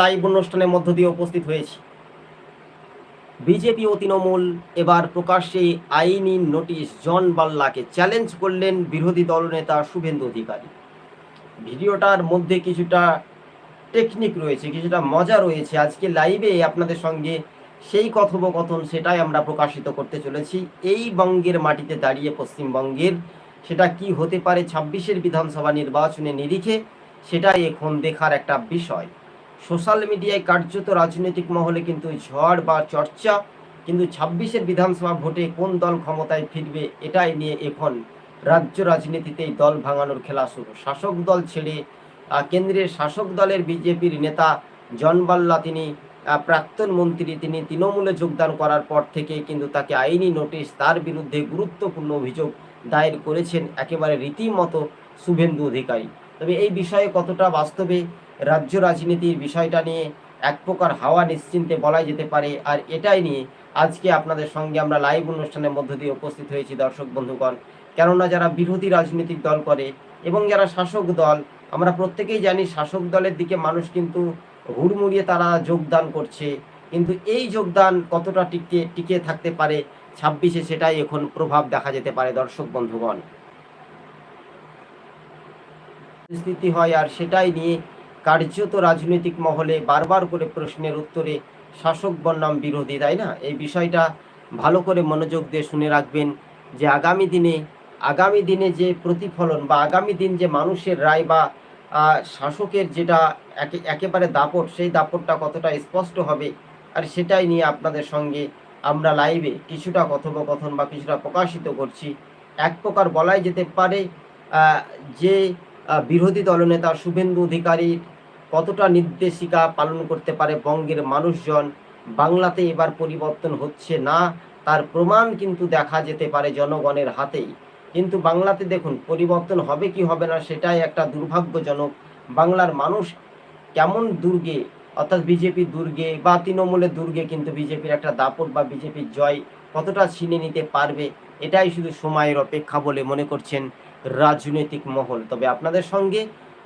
Live অনুষ্ঠানের মধ্য দিয়ে উপস্থিত হয়েছি। বিজেপি ও তৃণমূল এবার প্রকাশ্যে আইনি নোটিশ জন বাল্লাকে চ্যালেঞ্জ করলেন বিরোধী দলনেতা শুভেন্দু অধিকারী। ভিডিওটার মধ্যে কিছুটা টেকনিক রয়েছে, কিছুটা মজা রয়েছে। আজকে লাইভে আপনাদের সঙ্গে সেই কথোপকথন সেটাই আমরা প্রকাশিত করতে চলেছি। এই বঙ্গের মাটিতে দাঁড়িয়ে পশ্চিমবঙ্গের সেটা কি হতে পারে ছাব্বিশের বিধানসভা নির্বাচনে নিরিখে, সেটাই এখন দেখার একটা বিষয়। সোশ্যাল মিডিয়ায় কার্যত রাজনৈতিক মহলে কিন্তু ঝড় বা চর্চা, কিন্তু ছাব্বিশের বিধানসভা ভোটে কোন দল ক্ষমতায় ফিরবে এটাই নিয়ে এখন রাজ্য রাজনীতিতেই দল ভাঙানোর খেলা শুরু। শাসক দল ছেড়ে কেন্দ্রের শাসক দলের বিজেপির নেতা জন বাল্লা তিনি প্রাক্তন মন্ত্রী, তিনি তৃণমূলে যোগদান করার পর থেকে কিন্তু তাকে আইনি নোটিশ, তার বিরুদ্ধে গুরুত্বপূর্ণ অভিযোগ দায়ের করেছেন একেবারে রীতিমতো শুভেন্দু অধিকারী। তবে এই বিষয়ে কতটা বাস্তবে রাজ্য রাজনীতির বিষয়টা নিয়ে এক প্রকার হাওয়া নিশ্চিন্তে বলাই যেতে পারে, আর এটাই নিয়ে আজকে আপনাদের সঙ্গে আমরা লাইভ অনুষ্ঠানের মধ্য দিয়ে উপস্থিত হয়েছি দর্শক বন্ধুগণ। কেননা যারা বিরোধী রাজনৈতিক দল করে এবং যারা শাসক দল, আমরা প্রত্যেকেই জানি শাসক দলের দিকে মানুষ কিন্তু হুড়মুড়িয়ে তারা যোগদান করছে। কিন্তু এই যোগদান কতটা টিকে টিকে থাকতে পারে ছাব্বিশে সেটাই এখন প্রভাব দেখা যেতে পারে দর্শক বন্ধুগণ। পরিস্থিতি হয় আর সেটাই নিয়ে কার্যত রাজনৈতিক মহলে বারবার করে প্রশ্নের উত্তরে শাসক বনাম বিরোধী, তাই না? এই বিষয়টা ভালো করে মনোযোগ দিয়ে শুনে রাখবেন যে আগামী দিনে আগামী দিনে যে প্রতিফলন বা আগামী দিন যে মানুষের রায় বা শাসকের যেটা একে, একেবারে দাপট, সেই দাপটটা কতটা স্পষ্ট হবে আর সেটাই নিয়ে আপনাদের সঙ্গে আমরা লাইভে কিছুটা কথোপকথন বা কিছুটা প্রকাশিত করছি। এক প্রকার বলাই যেতে পারে যে বিরোধী দলনেতা শুভেন্দু অধিকারীর কতটা নির্দেশিকা পালন করতে পারে বঙ্গের মানুষজন? বাংলাতে এবার পরিবর্তন হচ্ছে না, তার প্রমাণ কিন্তু দেখা যেতে পারে জনগণের হাতেই। কিন্তু বাংলাতে দেখুন, পরিবর্তন হবে কি হবে না সেটাই একটা দুর্ভাগ্যজনক। বাংলার মানুষ কেমন দুর্গে? অর্থাৎ বিজেপি দুর্গে বা তৃণমূলের দুর্গে কিন্তু বিজেপির একটা দাপট বা বিজেপির জয় কতটা ছিনে নিতে পারবে, এটাই শুধু সময়ের অপেক্ষা বলে মনে করছেন রাজনৈতিক মহল। তবে আপনাদের সঙ্গে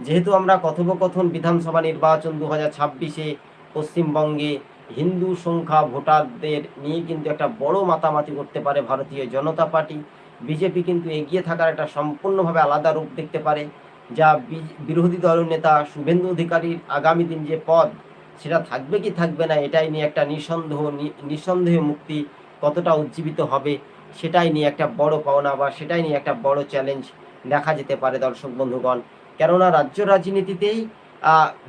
যেহেতু আমরা কথোপকথন বিধানসভা নির্বাচন দু হাজার ছাব্বিশে পশ্চিমবঙ্গে হিন্দু সংখ্যা ভোটারদের নিয়ে কিন্তু একটা বড় মাতামাতি করতে পারে ভারতীয় জনতা পার্টি। বিজেপি কিন্তু এগিয়ে থাকার একটা সম্পূর্ণভাবে আলাদা রূপ দেখতে পারে, যা বিরোধী দল নেতা শুভেন্দু অধিকারীর আগামী দিন যে পদ, সেটা থাকবে কি থাকবে না, এটাই নিয়ে একটা নিঃসন্দেহ নিঃসন্দেহ মুক্তি কতটা উজ্জীবিত হবে, সেটাই নিয়ে একটা বড় পাওনা বা সেটাই নিয়ে একটা বড় চ্যালেঞ্জ দেখা যেতে পারে দর্শক বন্ধুগণ। কেননা রাজ্য রাজনীতিতেই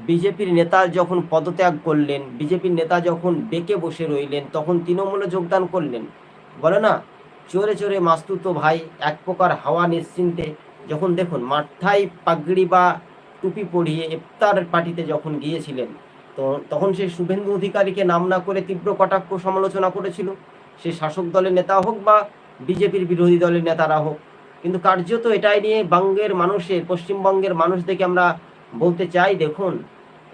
বিজেপির নেতা যখন পদত্যাগ করলেন, বিজেপির নেতা যখন বেঁকে বসে রইলেন, তখন তৃণমূলে যোগদান করলেন। বলে না, চোরে চোরে মাস্তুত ভাই, এক প্রকার হাওয়া নিশ্চিন্তে যখন দেখুন মাথায় পাগড়ি বা টুপি পরিয়ে ইফতার পার্টিতে যখন গিয়েছিলেন, তো তখন সেই শুভেন্দু অধিকারীকে নাম না করে তীব্র কটাক্ষ সমালোচনা করেছিল। সে শাসক দলের নেতা হোক বা বিজেপির বিরোধী দলের নেতারা হোক কিন্তু কার্যত এটাই নিয়ে বঙ্গের মানুষের, পশ্চিমবঙ্গের মানুষদেরকে আমরা বলতে চাই, দেখুন,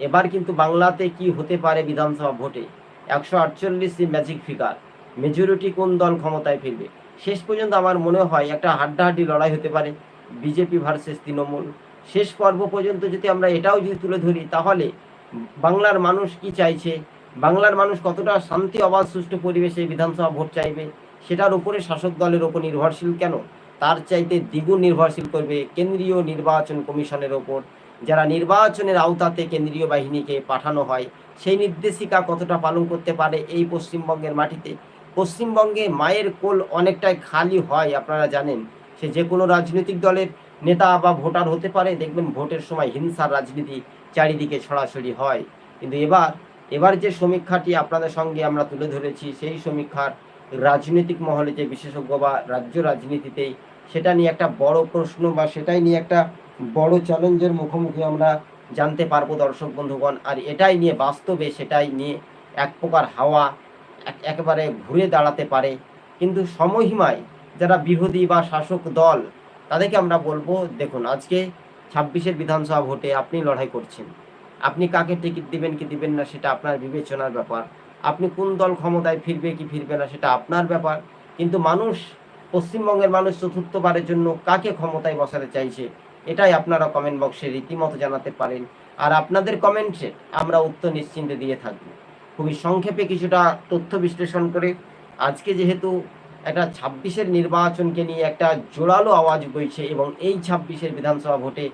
এবার কিন্তু বাংলাতে কি হতে পারে বিধানসভা ভোটে? একশো আটচল্লিশ ম্যাজিক ফিগার মেজরিটি কোন দল ক্ষমতায় ফিরবে? শেষ পর্যন্ত আমার মনে হয় একটা হাড্ডাহাড্ডি লড়াই হতে পারে বিজেপি ভার্সেস তৃণমূল। শেষ পর্ব পর্যন্ত যদি আমরা এটাও যদি তুলে ধরি, তাহলে বাংলার মানুষ কি চাইছে? বাংলার মানুষ কতটা শান্তি, অবাধ, সুষ্ঠু পরিবেশে বিধানসভা ভোট চাইবে? সেটার উপরে শাসক দলের ওপর নির্ভরশীল কেন? তার চাইতে দ্বিগুণ নির্ভরশীল করবে কেন্দ্রীয় নির্বাচন কমিশনের ওপর। যারা নির্বাচনের আওতাতে কেন্দ্রীয় বাহিনীকে পাঠানো হয়, সেই নির্দেশিকা কতটা পালন করতে পারে এই পশ্চিমবঙ্গের মাটিতে? পশ্চিমবঙ্গে মায়ের কোল অনেকটাই খালি হয়, আপনারা জানেন। সে যে কোনো রাজনৈতিক দলের নেতা বা ভোটার হতে পারে। দেখবেন ভোটের সময় হিংসার রাজনীতি চারিদিকে ছড়াছড়ি হয়। কিন্তু এবার এবার যে সমীক্ষাটি আপনাদের সঙ্গে আমরা তুলে ধরেছি, সেই সমীক্ষার রাজনৈতিক মহলে যে বিশেষজ্ঞ বা রাজ্য রাজনীতিতেই সেটা নিয়ে একটা বড় প্রশ্ন বা সেটাই নিয়ে একটা বড় চ্যালেঞ্জের মুখোমুখি আমরা জানতে পারব দর্শক বন্ধুগণ। আর এটাই নিয়ে বাস্তবে সেটাই নিয়ে এক প্রকার হাওয়া এক- একেবারে ঘুরে দাঁড়াতে পারে। কিন্তু সময়হিমায় যারা বিরোধী বা শাসক দল, তাদেরকে আমরা বলব, দেখুন, আজকে ছাব্বিশের বিধানসভা ভোটে আপনি লড়াই করছেন। আপনি কাকে টিকিট দিবেন, কি দিবেন না, সেটা আপনার বিবেচনার ব্যাপার। আপনি কোন দল ক্ষমতায় ফিরবে, কি ফিরবে না, সেটা আপনার ব্যাপার। কিন্তু মানুষ, পশ্চিমবঙ্গের মানুষ চতুর্থবারের জন্য কাকে ক্ষমতায় বসাতে চাইছে, এটাই আপনারা কমেন্ট বক্সে রীতিমতো জানাতে পারেন। আর আপনাদের কমেন্টে আমরা উত্তর নিশ্চিন্তে দিয়ে থাকব। খুবই সংক্ষেপে কিছুটা তথ্য বিশ্লেষণ করে, আজকে যেহেতু একটা ছাব্বিশের নির্বাচনকে নিয়ে একটা জোরালো আওয়াজ বইছে এবং এই ছাব্বিশের বিধানসভা ভোটে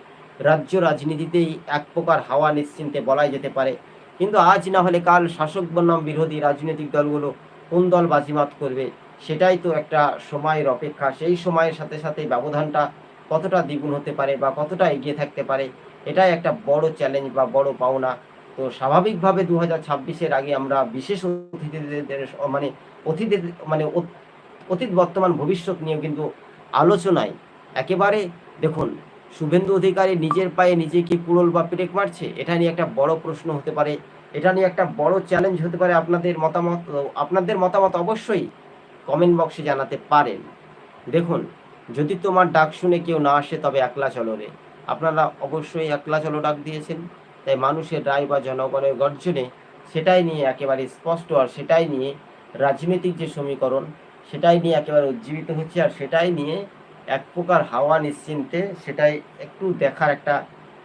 রাজ্য রাজনীতিতেই এক প্রকার হাওয়া নিশ্চিন্তে বলাই যেতে পারে। কিন্তু আজ না হলে কাল শাসক বনাম বিরোধী রাজনৈতিক দলগুলো কোন দল বাজিমাত করবে, সেটাই তো একটা সময়ের অপেক্ষা। সেই সময়ের সাথে সাথে ব্যবধানটা কতটা দ্বিগুণ হতে পারে বা কতটা এগিয়ে থাকতে পারে, এটাই একটা বড় চ্যালেঞ্জ বা বড় পাওনা। তো স্বাভাবিকভাবে দু হাজার ছাব্বিশের আগে আমরা বিশেষ অতিথিদের মানে অতিথিদের মানে অত- অতীত বর্তমান ভবিষ্যৎ নিয়ে কিন্তু আলোচনায় একেবারে দেখুন শুভেন্দু অধিকারী নিজের পায়ে নিজে কি কুড়োল বা পেরেক মারছে? এটা নিয়ে একটা বড় প্রশ্ন হতে পারে। এটা নিয়ে একটা বড় চ্যালেঞ্জ হতে পারে আপনাদের মতামত। আপনাদের মতামত অবশ্যই কমেন্ট বক্সে জানাতে পারেন। দেখুন, যদি তোমার ডাক শুনে কেউ না আসে, তবে একলা চলো রে। আপনারা অবশ্যই একলা চলো ডাক দিয়েছেন। তাই মানুষের রায় বা জনগণের গর্জনে সেটাই নিয়ে একেবারে স্পষ্ট আর সেটাই নিয়ে রাজনৈতিক যে সমীকরণ, সেটাই নিয়ে একেবারে উজ্জীবিত হচ্ছে আর সেটাই নিয়ে এক প্রকার হাওয়া নিশ্চিন্তে সেটাই একটু দেখার একটা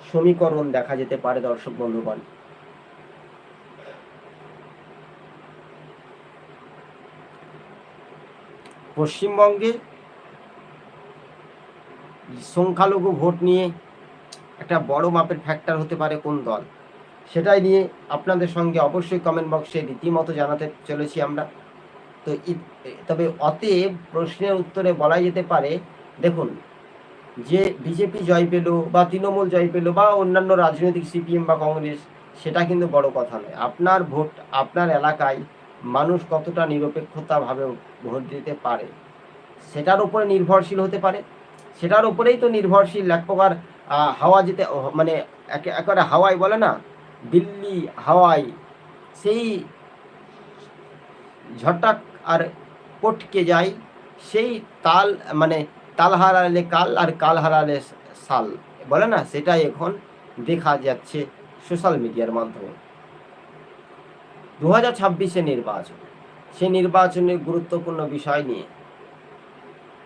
সমীকরণ দেখা যেতে পারে দর্শক বন্ধুগণ। পশ্চিমবঙ্গে সংখ্যালঘু ভোট নিয়ে একটা বড় মাপের ফ্যাক্টর হতে পারে কোন দল? সেটাই নিয়ে আপনাদের সঙ্গে অবশ্যই কমেন্ট বক্সে রীতিমতো জানাতে চলেছি আমরা। তো তবে অতএব প্রশ্নের উত্তরে বলা যেতে পারে দেখুন, যে বিজেপি জয় পেল বা তৃণমূল জয় পেল বা অন্যান্য রাজনৈতিক সিপিএম বা কংগ্রেস, সেটা কিন্তু বড় কথা নয়। আপনার ভোট আপনার এলাকায় মানুষ কতটা নিরপেক্ষতাভাবে ভোট দিতে পারে, সেটার উপরে নির্ভরশীল হতে পারে, সেটার উপরেই তো নির্ভরশীল। এক প্রকার হাওয়া যেতে মানে একে- একেবারে হাওয়াই বলে না, দিল্লি, হাওয়াই, সেই ঝটাক আর পটকে যায়, সেই তাল মানে তাল হারালে কাল আর কাল হারালে সাল। বলে না, সেটাই এখন দেখা যাচ্ছে সোশ্যাল মিডিয়ার মাধ্যমে। দু হাজার ছাব্বিশে নির্বাচন। সেই নির্বাচনের গুরুত্বপূর্ণ বিষয় নিয়ে।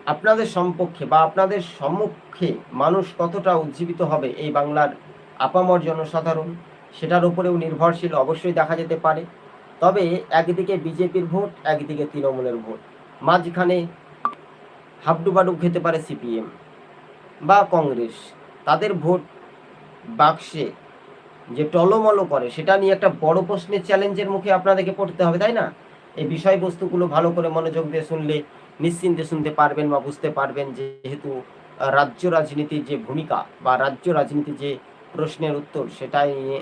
আপনাদের সম্পক্ষে বা আপনাদের সম্মুখে মানুষ কতটা উজ্জীবিত হবে এই বাংলার আপামর জনসাধারণ, সেটার উপরেও নির্ভরশীল অবশ্যই দেখা যেতে পারে। তবে একদিকে বিজেপির ভোট, একদিকে তৃণমূলের ভোট। মাঝখানে হাবডুবাডু খেতে পারে সিপিএম বা কংগ্রেস। তাদের ভোট বাক্সে যে টলমলো করে, সেটা নিয়ে একটা বড় প্রশ্নের চ্যালেঞ্জের মুখে আপনাদেরকে পড়তে হবে, তাই না? এই বিষয়বস্তুগুলো ভালো করে মনোযোগ দিয়ে শুনলে নিশ্চিন্তে শুনতে পারবেন বা বুঝতে পারবেন যেহেতু রাজ্য রাজনীতির যে ভূমিকা বা রাজ্য রাজনীতির যে প্রশ্নের উত্তর, সেটাই নিয়ে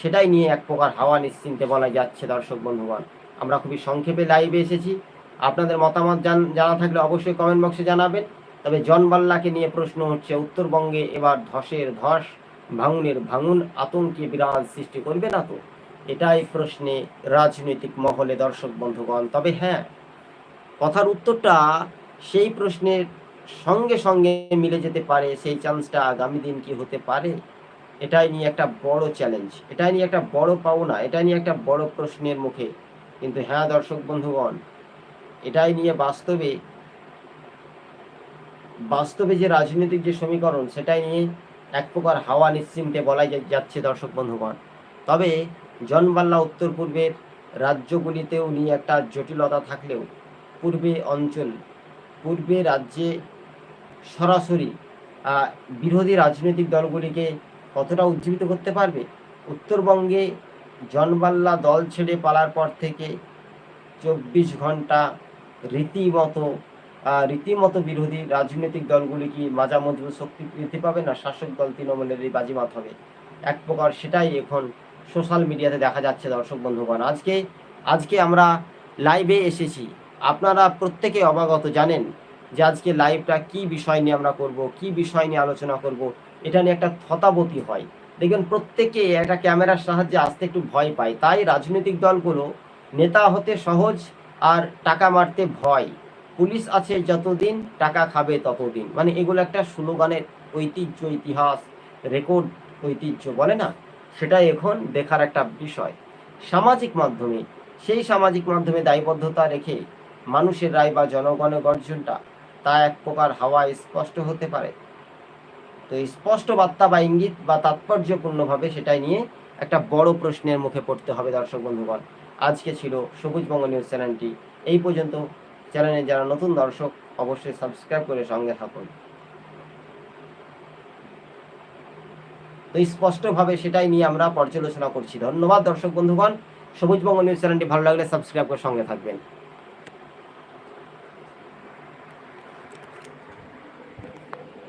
সেটাই নিয়ে এক প্রকার হাওয়া নিশ্চিন্তে বলা যাচ্ছে দর্শক বন্ধুগণ। আমরা খুবই সংক্ষেপে লাইভে এসেছি। আপনাদের মতামত জান- থাকলে অবশ্যই কমেন্ট বক্সে জানাবেন। তবে জন বাল্লাকে নিয়ে প্রশ্ন হচ্ছে উত্তরবঙ্গে এবার ধসের ধস, ভাঙুনের ভাঙুন, আতঙ্কে বিরাজ সৃষ্টি করবে না তো? এটাই প্রশ্নে রাজনৈতিক মহলে দর্শক বন্ধুগণ। তবে হ্যাঁ কথার উত্তরটা সেই প্রশ্নের সঙ্গে সঙ্গে মিলে যেতে পারে, সেই চান্সটা আগামী দিন কি হতে পারে? এটাই নিয়ে একটা বড় চ্যালেঞ্জ এটাই নিয়ে একটা বড় পাওনা, এটাই নিয়ে একটা বড় প্রশ্নের মুখে। কিন্তু হ্যাঁ দর্শক বন্ধুগণ এটাই নিয়ে বাস্তবে বাস্তবে যে রাজনৈতিক যে সমীকরণ, সেটাই নিয়ে এক প্রকার হাওয়া নিশ্চিন্তে বলা যা- যাচ্ছে দর্শক বন্ধুগণ। তবে জনবাল্লা উত্তর পূর্বের রাজ্যগুলিতেও নিয়ে একটা জটিলতা থাকলেও পূর্বে অঞ্চল, পূর্বে রাজ্যে সরাসরি বিরোধী রাজনৈতিক দলগুলিকে কতটা উজ্জীবিত করতে পারবে? উত্তরবঙ্গে জনবাল্লা দল ছেড়ে পালার পর থেকে চব্বিশ ঘণ্টা রীতিমতো রীতিমতো বিরোধী রাজনৈতিক দলগুলি কি মাজা মজবুত শক্তি বৃদ্ধি পাবে না শাসক দল তৃণমূলের এই বাজিমাত হবে? এক প্রকার সেটাই এখন সোশ্যাল মিডিয়াতে দেখা যাচ্ছে দর্শক বন্ধুগণ। আজকে আজকে আমরা লাইভে এসেছি। আপনারা প্রত্যেকে অবাগত জানেন যে আজকে লাইভটা কি বিষয় নিয়ে আমরা করব, কি বিষয় নিয়ে আলোচনা করব, এটা নিয়ে একটা থতাবতী হয়। দেখবেন প্রত্যেকে একটা ক্যামেরার সাহায্যে আসতে একটু ভয় পায়। তাই রাজনৈতিক দলগুলো নেতা হতে সহজ আর টাকা মারতে ভয়। পুলিশ আছে যতদিন, টাকা খাবে ততদিন। মানে এগুলো একটা স্লোগানের ঐতিহ্য, ইতিহাস, রেকর্ড ঐতিহ্য, বলে না? সেটা এখন দেখার একটা বিষয়। সামাজিক মাধ্যমে, সেই সামাজিক মাধ্যমে দায়বদ্ধতা রেখে মানুষের রায় বা জনগণের গর্জনটা তা এক প্রকার হাওয়ায় স্পষ্ট হতে পারে। তো স্পষ্ট বার্তা বা ইঙ্গিত বা তাৎপর্যপূর্ণভাবে সেটাই নিয়ে একটা বড় প্রশ্নের মুখে পড়তে হবে দর্শক বন্ধুগণ। আজকে ছিল সবুজবঙ্গ নিউজ চ্যানেলটি। এই পর্যন্ত চ্যানেলে যারা নতুন দর্শক, অবশ্যই সাবস্ক্রাইব করে সঙ্গে থাকুন। তো স্পষ্টভাবে সেটাই নিয়ে আমরা পর্যালোচনা করছি। ধন্যবাদ দর্শক বন্ধুগণ। সবুজবঙ্গ নিউজ চ্যানেলটি ভালো লাগলে সাবস্ক্রাইব করে সঙ্গে থাকবেন।